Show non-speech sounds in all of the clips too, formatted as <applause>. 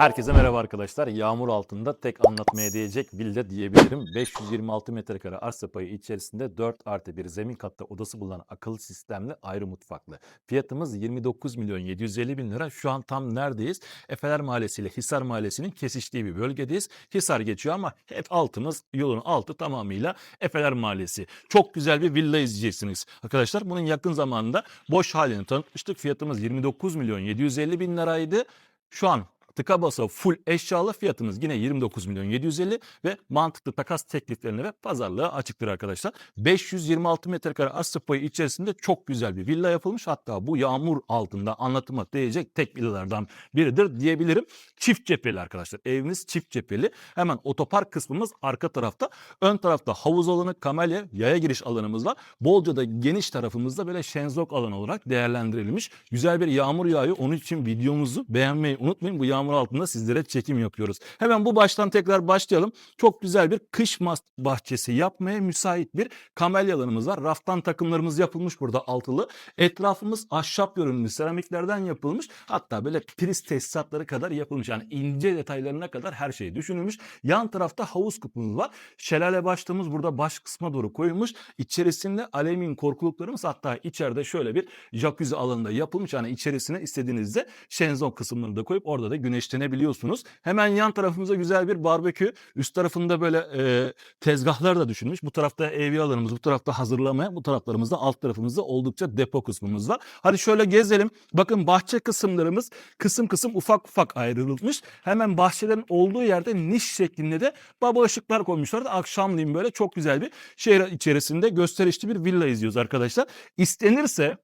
Herkese merhaba arkadaşlar. Yağmur altında tek anlatmaya değecek villa diyebilirim. 526 metrekare arsa payı içerisinde 4 artı bir zemin katta odası bulunan akıllı sistemli ayrı mutfaklı. Fiyatımız 29 milyon 750 bin lira. Şu an tam neredeyiz? Efeler Mahallesi ile Hisar Mahallesi'nin kesiştiği bir bölgedeyiz. Hisar geçiyor ama hep altımız yolun altı tamamıyla Efeler Mahallesi. Çok güzel bir villa izleyeceksiniz arkadaşlar. Bunun yakın zamanda boş halini tanıtmıştık. Fiyatımız 29 milyon 750 bin liraydı. Şu an tıka basa full eşyalı fiyatımız yine 29 milyon 750 ve mantıklı takas tekliflerine ve pazarlığa açıktır arkadaşlar. 526 metrekare arsa payı içerisinde çok güzel bir villa yapılmış. Hatta bu yağmur altında anlatıma değecek tek villalardan biridir diyebilirim. Çift cepheli arkadaşlar. Evimiz çift cepheli. Hemen otopark kısmımız arka tarafta. Ön tarafta havuz alanı, kamelya, yaya giriş alanımız var. Bolca da geniş tarafımızda böyle şenzok alanı olarak değerlendirilmiş. Güzel bir yağmur yağıyor. Onun için videomuzu beğenmeyi unutmayın. Bu yağmur altında sizlere çekim yapıyoruz. Hemen bu baştan tekrar başlayalım. Çok güzel bir kış bahçesi yapmaya müsait bir kamelya alanımız var. Raftan takımlarımız yapılmış burada altılı. Etrafımız ahşap görünümlü seramiklerden yapılmış. Hatta böyle priz tesisatları kadar yapılmış. Yani ince detaylarına kadar her şey düşünülmüş. Yan tarafta havuz kısmımız var. Şelale başlığımız burada baş kısma doğru koyulmuş. İçerisinde alüminyum korkuluklarımız hatta içeride şöyle bir jacuzzi alanında yapılmış. Yani içerisine istediğinizde şenzon kısımlarını da koyup orada da güneşlenebiliyorsunuz. Hemen yan tarafımızda güzel bir barbekü. Üst tarafında böyle e, tezgahlar da düşünülmüş. Bu tarafta evi alanımız, bu tarafta hazırlamaya, bu taraflarımızda alt tarafımızda oldukça depo kısmımız var. Hadi şöyle gezelim. Bakın bahçe kısımlarımız kısım kısım ufak ufak ayrılmış. Hemen bahçelerin olduğu yerde niş şeklinde de baba ışıklar koymuşlar da akşamleyin böyle çok güzel bir şehir içerisinde gösterişli bir villa izliyoruz arkadaşlar. İstenirse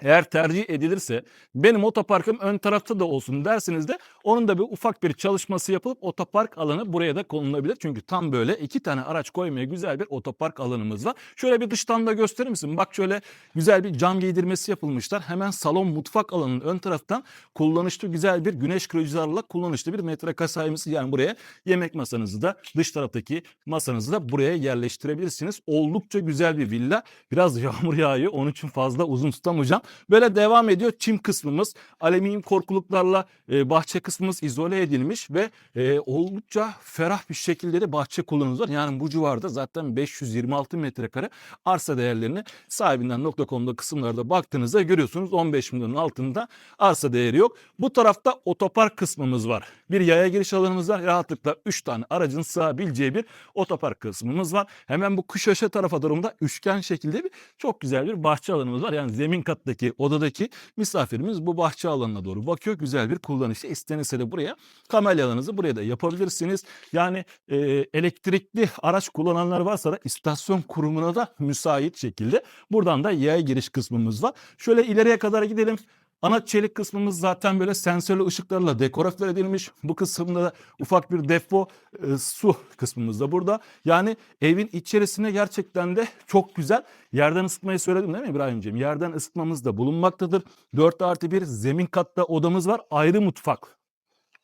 eğer tercih edilirse benim otoparkım ön tarafta da olsun dersiniz de onun da bir ufak bir çalışması yapılıp otopark alanı buraya da konulabilir. Çünkü tam böyle iki tane araç koymaya güzel bir otopark alanımız var. Şöyle bir dıştan da gösterir misin? Bak şöyle güzel bir cam giydirmesi yapılmışlar. Hemen salon mutfak alanının ön taraftan kullanışlı güzel bir güneş kırıcılarla kullanışlı bir metre sayımız. Yani buraya yemek masanızı da dış taraftaki masanızı da buraya yerleştirebilirsiniz. Oldukça güzel bir villa. Biraz <laughs> yağmur yağıyor. Onun için fazla uzun tutamayacağım. Böyle devam ediyor. Çim kısmımız alüminyum korkuluklarla e, bahçe kısmımız izole edilmiş ve e, oldukça ferah bir şekilde de bahçe kullanımız var. Yani bu civarda zaten 526 metrekare arsa değerlerini sahibinden.com'da kısımlarda baktığınızda görüyorsunuz 15 milyonun altında arsa değeri yok. Bu tarafta otopark kısmımız var. Bir yaya giriş alanımız var. Rahatlıkla 3 tane aracın sığabileceği bir otopark kısmımız var. Hemen bu kış aşağı tarafa doğru da üçgen şekilde bir çok güzel bir bahçe alanımız var. Yani zemin kattaki odadaki misafirimiz bu bahçe alanına doğru bakıyor. Güzel bir kullanışlı. İstenirse de buraya kamelyalarınızı buraya da yapabilirsiniz. Yani e, elektrikli araç kullananlar varsa da istasyon kurumuna da müsait şekilde buradan da yaya giriş kısmımız var. Şöyle ileriye kadar gidelim. Ana çelik kısmımız zaten böyle sensörlü ışıklarla dekore edilmiş. Bu kısımda da ufak bir depo e, su kısmımız da burada. Yani evin içerisine gerçekten de çok güzel yerden ısıtmayı söyledim değil mi İbrahimciğim? Yerden ısıtmamız da bulunmaktadır. 4 artı 1 zemin katta odamız var. Ayrı mutfak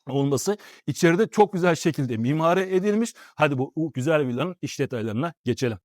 olması içeride çok güzel şekilde mimari edilmiş. Hadi bu, güzel villanın iç detaylarına geçelim.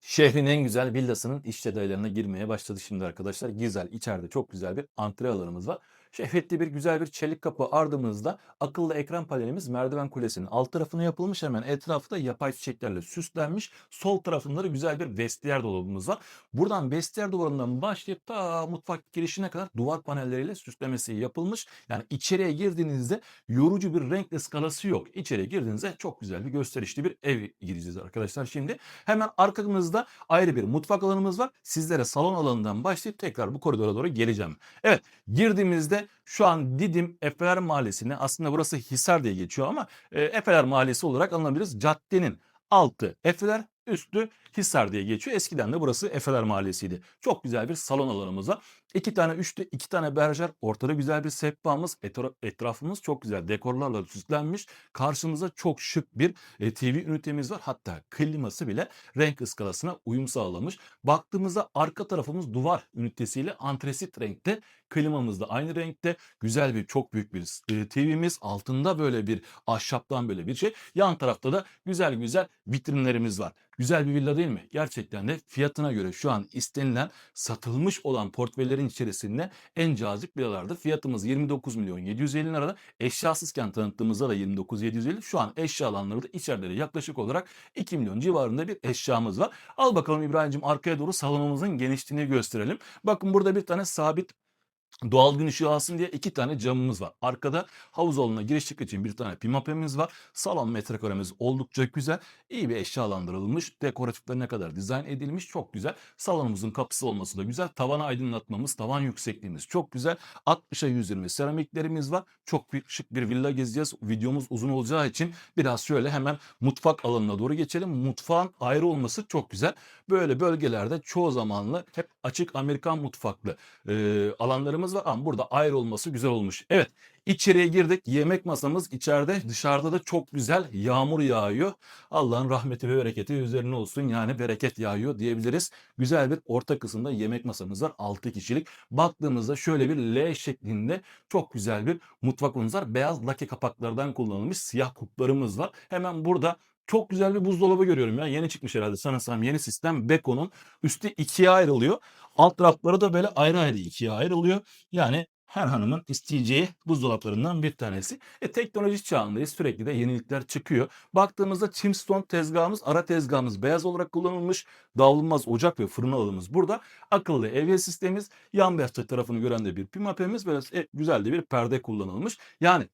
Şehrin en güzel villasının iç detaylarına girmeye başladı şimdi arkadaşlar. Güzel içeride çok güzel bir antre alanımız var. Şehvetli bir güzel bir çelik kapı ardımızda akıllı ekran panelimiz merdiven kulesinin alt tarafına yapılmış. Hemen etrafı da yapay çiçeklerle süslenmiş. Sol tarafında da güzel bir vestiyer dolabımız var. Buradan vestiyer duvarından başlayıp ta mutfak girişine kadar duvar panelleriyle süslemesi yapılmış. Yani içeriye girdiğinizde yorucu bir renk eskalası yok. İçeriye girdiğinizde çok güzel bir gösterişli bir ev gireceğiz arkadaşlar. Şimdi hemen arkamızda ayrı bir mutfak alanımız var. Sizlere salon alanından başlayıp tekrar bu koridora doğru geleceğim. Evet girdiğimizde şu an Didim Efeler Mahallesi'ne aslında burası Hisar diye geçiyor ama e, Efeler Mahallesi olarak anılabiliriz. Caddenin altı Efeler üstü Hisar diye geçiyor. Eskiden de burası Efeler Mahallesi'ydi. Çok güzel bir salon alanımız var. İki tane üçlü, iki tane berjer. Ortada güzel bir sehpamız. Etra- Etrafımız çok güzel dekorlarla süslenmiş. Karşımızda çok şık bir e, TV ünitemiz var. Hatta kliması bile renk ıskalasına uyum sağlamış. Baktığımızda arka tarafımız duvar ünitesiyle antresit renkte. Klimamız da aynı renkte. Güzel bir çok büyük bir e, TV'miz. Altında böyle bir ahşaptan böyle bir şey. Yan tarafta da güzel güzel vitrinlerimiz var. Güzel bir villa değil mi? Gerçekten de fiyatına göre şu an istenilen satılmış olan portföylerin içerisinde en cazip villalardır. Fiyatımız 29 milyon 750 lirada. Eşyasızken tanıttığımızda da 29 750. Şu an eşya alanları da içeride de yaklaşık olarak 2 milyon civarında bir eşyamız var. Al bakalım İbrahim'cim arkaya doğru salonumuzun genişliğini gösterelim. Bakın burada bir tane sabit Doğal gün ışığı alsın diye iki tane camımız var. Arkada havuz alanına giriş çıkış için bir tane pimapemiz var. Salon metrekaremiz oldukça güzel. İyi bir eşyalandırılmış. Dekoratiflerine kadar dizayn edilmiş. Çok güzel. Salonumuzun kapısı olması da güzel. Tavana aydınlatmamız, tavan yüksekliğimiz çok güzel. 60'a 120 seramiklerimiz var. Çok bir, şık bir villa gezeceğiz. Videomuz uzun olacağı için biraz şöyle hemen mutfak alanına doğru geçelim. Mutfağın ayrı olması çok güzel. Böyle bölgelerde çoğu zamanlı hep açık Amerikan mutfaklı e, alanlarımız var ama burada ayrı olması güzel olmuş. Evet içeriye girdik yemek masamız içeride dışarıda da çok güzel yağmur yağıyor. Allah'ın rahmeti ve bereketi üzerine olsun yani bereket yağıyor diyebiliriz. Güzel bir orta kısımda yemek masamız var 6 kişilik. Baktığımızda şöyle bir L şeklinde çok güzel bir mutfağımız var. Beyaz lake kapaklardan kullanılmış siyah kuplarımız var. Hemen burada çok güzel bir buzdolabı görüyorum ya. Yeni çıkmış herhalde sanırsam yeni sistem. Beko'nun üstü ikiye ayrılıyor. Alt rafları da böyle ayrı ayrı ikiye ayrılıyor. Yani her hanımın isteyeceği buzdolaplarından bir tanesi. E teknoloji çağındayız. Sürekli de yenilikler çıkıyor. Baktığımızda Chimstone tezgahımız, ara tezgahımız beyaz olarak kullanılmış. Davulmaz ocak ve fırın alanımız burada. Akıllı evye sistemimiz, yan bahçe tarafını gören de bir pimapemiz. Böyle e, güzel de bir perde kullanılmış. Yani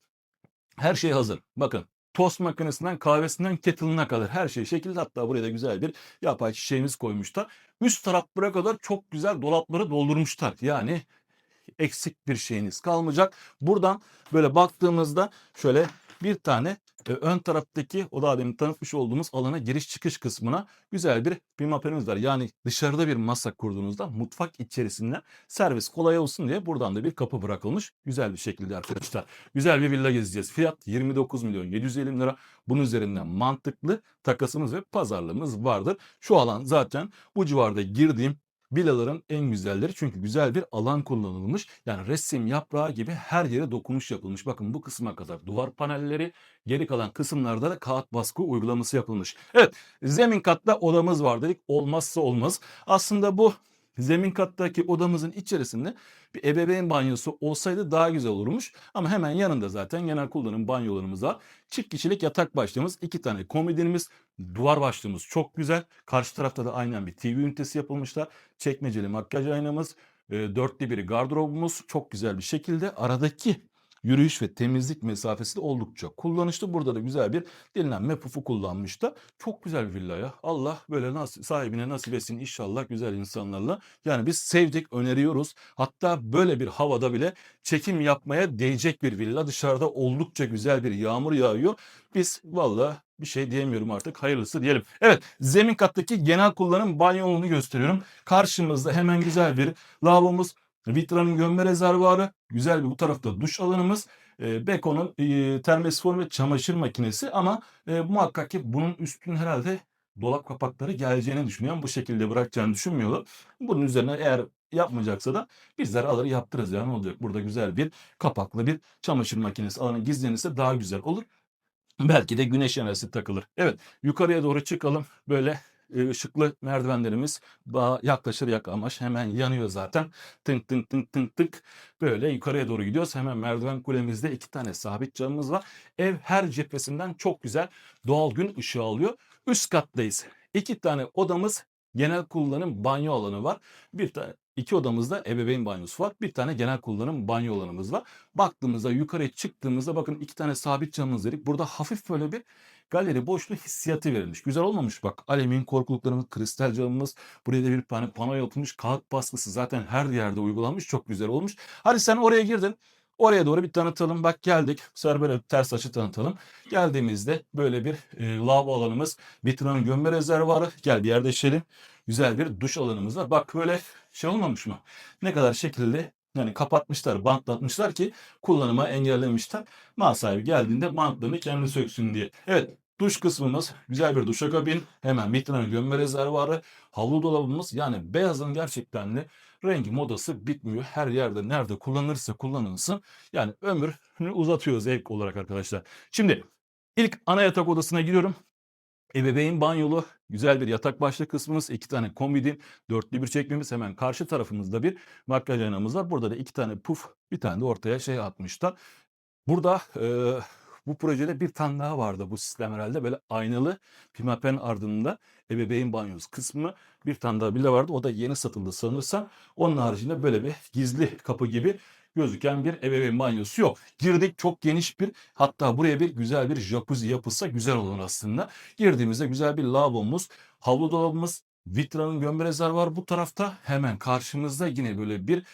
her şey hazır. Bakın tost makinesinden kahvesinden kettle'ına kadar her şey şekilde. Hatta buraya da güzel bir yapay çiçeğimiz koymuşlar. Üst taraflara kadar çok güzel dolapları doldurmuşlar. Yani eksik bir şeyiniz kalmayacak. Buradan böyle baktığımızda şöyle bir tane e, ön taraftaki o daha demin tanıtmış olduğumuz alana giriş çıkış kısmına güzel bir pimapenimiz var. Yani dışarıda bir masa kurduğunuzda mutfak içerisinden servis kolay olsun diye buradan da bir kapı bırakılmış. Güzel bir şekilde arkadaşlar. Güzel bir villa gezeceğiz. Fiyat 29 milyon 750 lira. Bunun üzerinden mantıklı takasımız ve pazarlığımız vardır. Şu alan zaten bu civarda girdiğim Villaların en güzelleri çünkü güzel bir alan kullanılmış. Yani resim yaprağı gibi her yere dokunuş yapılmış. Bakın bu kısma kadar duvar panelleri, geri kalan kısımlarda da kağıt baskı uygulaması yapılmış. Evet, zemin katta odamız var dedik. Olmazsa olmaz. Aslında bu zemin kattaki odamızın içerisinde bir ebeveyn banyosu olsaydı daha güzel olurmuş. Ama hemen yanında zaten genel kullanım banyolarımız var. Çift kişilik yatak başlığımız, iki tane komodinimiz, duvar başlığımız çok güzel. Karşı tarafta da aynen bir TV ünitesi yapılmışlar. Çekmeceli makyaj aynamız, e, dörtte biri gardırobumuz çok güzel bir şekilde. Aradaki yürüyüş ve temizlik mesafesi de oldukça kullanışlı. Burada da güzel bir dinlenme pufu kullanmışlar. Çok güzel bir villa ya. Allah böyle nasip, sahibine nasip etsin inşallah güzel insanlarla. Yani biz sevdik, öneriyoruz. Hatta böyle bir havada bile çekim yapmaya değecek bir villa. Dışarıda oldukça güzel bir yağmur yağıyor. Biz valla bir şey diyemiyorum artık. Hayırlısı diyelim. Evet zemin kattaki genel kullanım banyolunu gösteriyorum. Karşımızda hemen güzel bir lavabomuz. Vitra'nın gömme rezervuarı. Güzel bir bu tarafta duş alanımız. E, Beko'nun e, termosifor ve çamaşır makinesi ama e, muhakkak ki bunun üstün herhalde dolap kapakları geleceğini düşünüyorum. Bu şekilde bırakacağını düşünmüyorlar. Bunun üzerine eğer yapmayacaksa da bizler alır yaptırırız yani olacak. Burada güzel bir kapaklı bir çamaşır makinesi alanı gizlenirse daha güzel olur. Belki de güneş enerjisi takılır. Evet yukarıya doğru çıkalım. Böyle ışıklı merdivenlerimiz daha yaklaşır yaklaşmaz hemen yanıyor zaten. Tınk tınk tınk tınk tık böyle yukarıya doğru gidiyoruz. Hemen merdiven kulemizde iki tane sabit camımız var. Ev her cephesinden çok güzel doğal gün ışığı alıyor. Üst kattayız. İki tane odamız genel kullanım banyo alanı var. Bir tane iki odamızda ebeveyn banyosu var. Bir tane genel kullanım banyo alanımız var. Baktığımızda yukarıya çıktığımızda bakın iki tane sabit camımız dedik. Burada hafif böyle bir galeri boşluğu hissiyatı verilmiş. Güzel olmamış bak. Alemin korkuluklarımız, kristal camımız. Buraya da bir tane pano yapılmış. Kağıt baskısı zaten her yerde uygulanmış. Çok güzel olmuş. Hadi sen oraya girdin. Oraya doğru bir tanıtalım. Bak geldik. Bu sefer böyle ters açı tanıtalım. Geldiğimizde böyle bir e, lavabo alanımız. Vitranın gömme rezervuarı. Gel bir yerde içelim. Güzel bir duş alanımız var. Bak böyle şey olmamış mı? Ne kadar şekilde yani kapatmışlar, bantlatmışlar ki kullanıma engellemişler. Mal sahibi geldiğinde bantlarını kendi söksün diye. Evet duş kısmımız güzel bir duşakabin. Hemen vitranın gömme rezervuarı. Havlu dolabımız yani beyazın gerçekten de rengi modası bitmiyor. Her yerde nerede kullanırsa kullanılsın. Yani ömrünü uzatıyor zevk olarak arkadaşlar. Şimdi ilk ana yatak odasına giriyorum. Ebeveyn banyolu, güzel bir yatak başlık kısmımız, iki tane kombidin, dörtlü bir çekmemiz hemen karşı tarafımızda bir makyaj aynamız var. Burada da iki tane puf, bir tane de ortaya şey atmışlar. Burada eee, bu projede bir tane daha vardı bu sistem herhalde böyle aynalı pimapen ardında ebeveyn banyosu kısmı bir tane daha bile vardı. O da yeni satıldı sanırsam. Onun haricinde böyle bir gizli kapı gibi gözüken bir ebeveyn banyosu yok. Girdik çok geniş bir hatta buraya bir güzel bir jacuzzi yapılsa güzel olur aslında. Girdiğimizde güzel bir lavabomuz, havlu dolabımız, vitranın gömberezler var bu tarafta. Hemen karşımızda yine böyle bir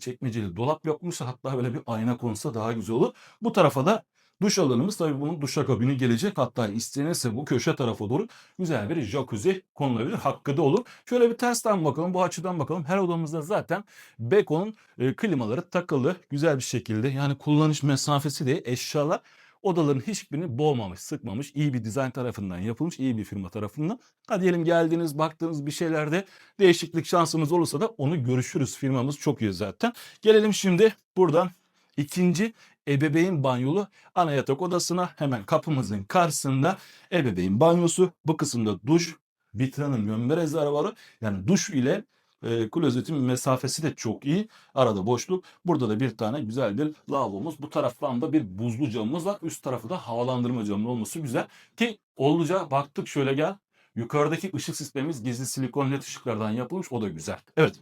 çekmeceli dolap yapmışsa hatta böyle bir ayna konsa daha güzel olur. Bu tarafa da duş alanımız tabii bunun duşakabini gelecek. Hatta istenirse bu köşe tarafa doğru güzel bir jacuzzi konulabilir. Hakkı da olur. Şöyle bir tersten bakalım bu açıdan bakalım. Her odamızda zaten Beko'nun e, klimaları takılı güzel bir şekilde. Yani kullanış mesafesi de eşyalar odaların hiçbirini boğmamış, sıkmamış. iyi bir dizayn tarafından yapılmış, iyi bir firma tarafından. Hadi diyelim geldiniz, baktığınız bir şeylerde değişiklik şansımız olursa da onu görüşürüz. Firmamız çok iyi zaten. Gelelim şimdi buradan ikinci ebeveyn banyolu ana yatak odasına hemen kapımızın karşısında ebeveyn banyosu. Bu kısımda duş, vitranın gömbe rezervuarı yani duş ile e, klozetin mesafesi de çok iyi. Arada boşluk. Burada da bir tane güzel bir lavabomuz. Bu taraftan da bir buzlu camımız var. Üst tarafı da havalandırma camının olması güzel. Ki olunca baktık şöyle gel. Yukarıdaki ışık sistemimiz gizli silikon led ışıklardan yapılmış. O da güzel. Evet.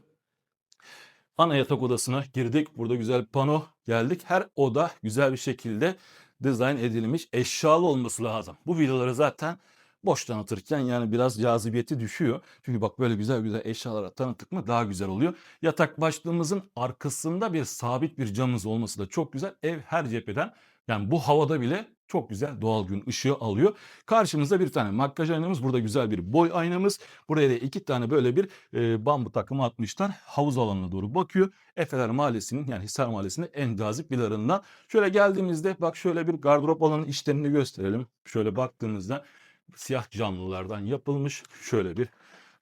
Ana yatak odasına girdik. Burada güzel bir pano geldik. Her oda güzel bir şekilde dizayn edilmiş. Eşyalı olması lazım. Bu villaları zaten boş tanıtırken yani biraz cazibiyeti düşüyor. Çünkü bak böyle güzel güzel eşyalara tanıttık mı daha güzel oluyor. Yatak başlığımızın arkasında bir sabit bir camımız olması da çok güzel. Ev her cepheden yani bu havada bile çok güzel doğal gün ışığı alıyor. Karşımızda bir tane makyaj aynamız. Burada güzel bir boy aynamız. Buraya da iki tane böyle bir e, bambu takımı atmışlar. Havuz alanına doğru bakıyor. Efeler Mahallesi'nin yani Hisar Mahallesi'nin en cazip villalarından. Şöyle geldiğimizde bak şöyle bir gardırop alanın içlerini gösterelim. Şöyle baktığımızda siyah camlılardan yapılmış. Şöyle bir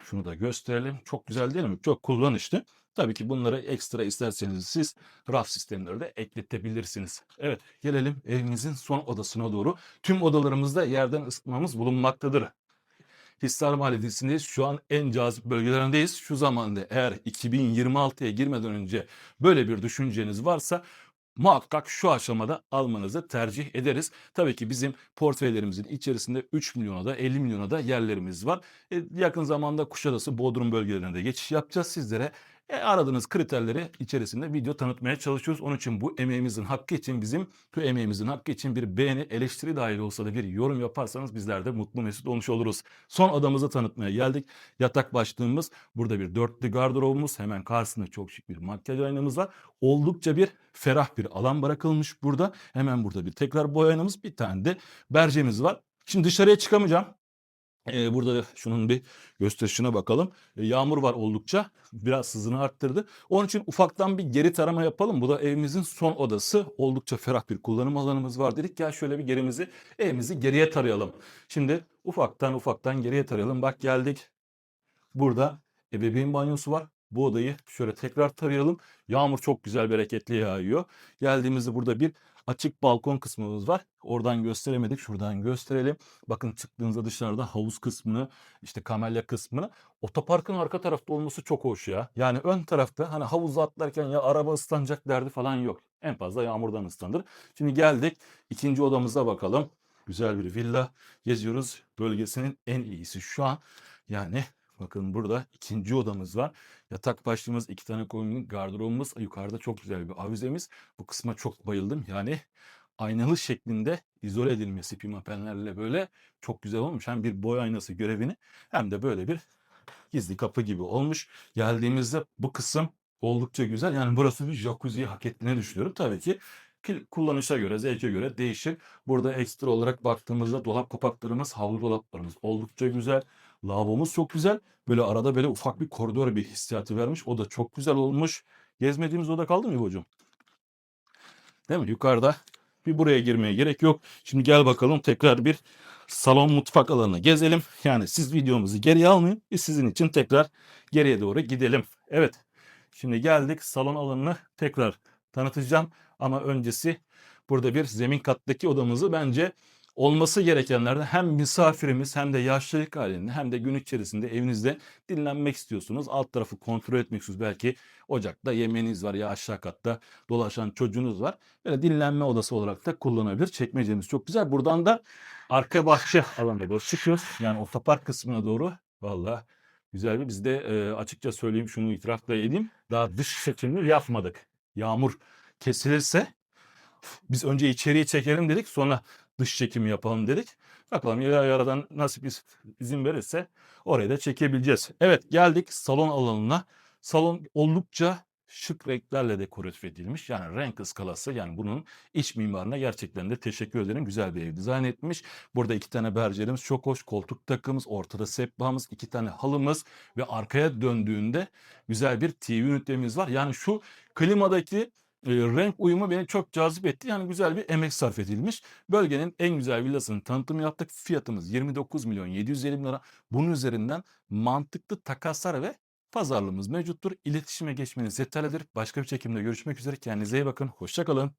şunu da gösterelim. Çok güzel değil mi? Çok kullanışlı. Tabii ki bunları ekstra isterseniz siz raf sistemleri de ekletebilirsiniz. Evet gelelim evimizin son odasına doğru. Tüm odalarımızda yerden ısıtmamız bulunmaktadır. Hisar Mahallesi'ndeyiz. Şu an en cazip bölgelerindeyiz. Şu zamanda eğer 2026'ya girmeden önce böyle bir düşünceniz varsa muhakkak şu aşamada almanızı tercih ederiz. Tabii ki bizim portföylerimizin içerisinde 3 milyona da 50 milyona da yerlerimiz var. E, yakın zamanda Kuşadası, Bodrum bölgelerine de geçiş yapacağız sizlere. E, aradığınız kriterleri içerisinde video tanıtmaya çalışıyoruz. Onun için bu emeğimizin hakkı için bizim bu emeğimizin hakkı için bir beğeni, eleştiri dahil olsa da bir yorum yaparsanız bizler de mutlu mesut olmuş oluruz. Son adamızı tanıtmaya geldik. Yatak başlığımız, burada bir dörtlü gardırobumuz, hemen karşısında çok şık bir makyaj aynamız var. Oldukça bir ferah bir alan bırakılmış burada. Hemen burada bir tekrar boy aynamız, bir tane de bercemiz var. Şimdi dışarıya çıkamayacağım. Ee, burada da şunun bir gösterişine bakalım. Ee, yağmur var oldukça. Biraz hızını arttırdı. Onun için ufaktan bir geri tarama yapalım. Bu da evimizin son odası. Oldukça ferah bir kullanım alanımız var dedik. Gel şöyle bir gerimizi, evimizi geriye tarayalım. Şimdi ufaktan ufaktan geriye tarayalım. Bak geldik. Burada ebeveyn banyosu var. Bu odayı şöyle tekrar tarayalım. Yağmur çok güzel bereketli yağıyor. Geldiğimizde burada bir açık balkon kısmımız var. Oradan gösteremedik. Şuradan gösterelim. Bakın çıktığınızda dışarıda havuz kısmını, işte kamelya kısmını. Otoparkın arka tarafta olması çok hoş ya. Yani ön tarafta hani havuza atlarken ya araba ıslanacak derdi falan yok. En fazla yağmurdan ıslanır. Şimdi geldik ikinci odamıza bakalım. Güzel bir villa geziyoruz. Bölgesinin en iyisi şu an. Yani Bakın burada ikinci odamız var. Yatak başlığımız, iki tane koyunun gardırobumuz, yukarıda çok güzel bir avizemiz. Bu kısma çok bayıldım. Yani aynalı şeklinde izole edilmesi pimapenlerle böyle çok güzel olmuş. Hem bir boy aynası görevini hem de böyle bir gizli kapı gibi olmuş. Geldiğimizde bu kısım oldukça güzel. Yani burası bir jacuzziyi hak ettiğini düşünüyorum. Tabii ki kullanışa göre, zevke göre değişir. Burada ekstra olarak baktığımızda dolap kapaklarımız, havlu dolaplarımız oldukça güzel. Lavabomuz çok güzel. Böyle arada böyle ufak bir koridor bir hissiyatı vermiş. O da çok güzel olmuş. Gezmediğimiz oda kaldı mı İbo'cum? Değil mi? Yukarıda bir buraya girmeye gerek yok. Şimdi gel bakalım tekrar bir salon mutfak alanına gezelim. Yani siz videomuzu geriye almayın. Biz sizin için tekrar geriye doğru gidelim. Evet. Şimdi geldik salon alanını tekrar tanıtacağım. Ama öncesi burada bir zemin kattaki odamızı bence olması gerekenlerden hem misafirimiz hem de yaşlılık halinde hem de gün içerisinde evinizde dinlenmek istiyorsunuz. Alt tarafı kontrol etmek istiyorsunuz. Belki ocakta yemeğiniz var ya aşağı katta dolaşan çocuğunuz var. Böyle dinlenme odası olarak da kullanabilir. Çekmecemiz çok güzel. Buradan da arka bahçe alanına doğru çıkıyoruz. Yani otopark kısmına doğru. Valla güzel bir biz de e, açıkça söyleyeyim şunu itiraf da edeyim. Daha dış çekimini yapmadık. Yağmur kesilirse biz önce içeriye çekelim dedik sonra dış çekimi yapalım dedik. Bakalım ya yaradan nasip iz- izin verirse oraya da çekebileceğiz. Evet geldik salon alanına. Salon oldukça şık renklerle dekoratif edilmiş. Yani renk ıskalası yani bunun iç mimarına gerçekten de teşekkür ederim. Güzel bir ev dizayn etmiş. Burada iki tane bercerimiz çok hoş. Koltuk takımız, ortada sehpamız, iki tane halımız ve arkaya döndüğünde güzel bir TV ünitemiz var. Yani şu klimadaki e, renk uyumu beni çok cazip etti. Yani güzel bir emek sarf edilmiş. Bölgenin en güzel villasının tanıtımı yaptık. Fiyatımız 29 milyon 750 bin lira. Bunun üzerinden mantıklı takaslar ve pazarlığımız mevcuttur. İletişime geçmeniz yeterlidir. Başka bir çekimde görüşmek üzere. Kendinize iyi bakın. Hoşçakalın.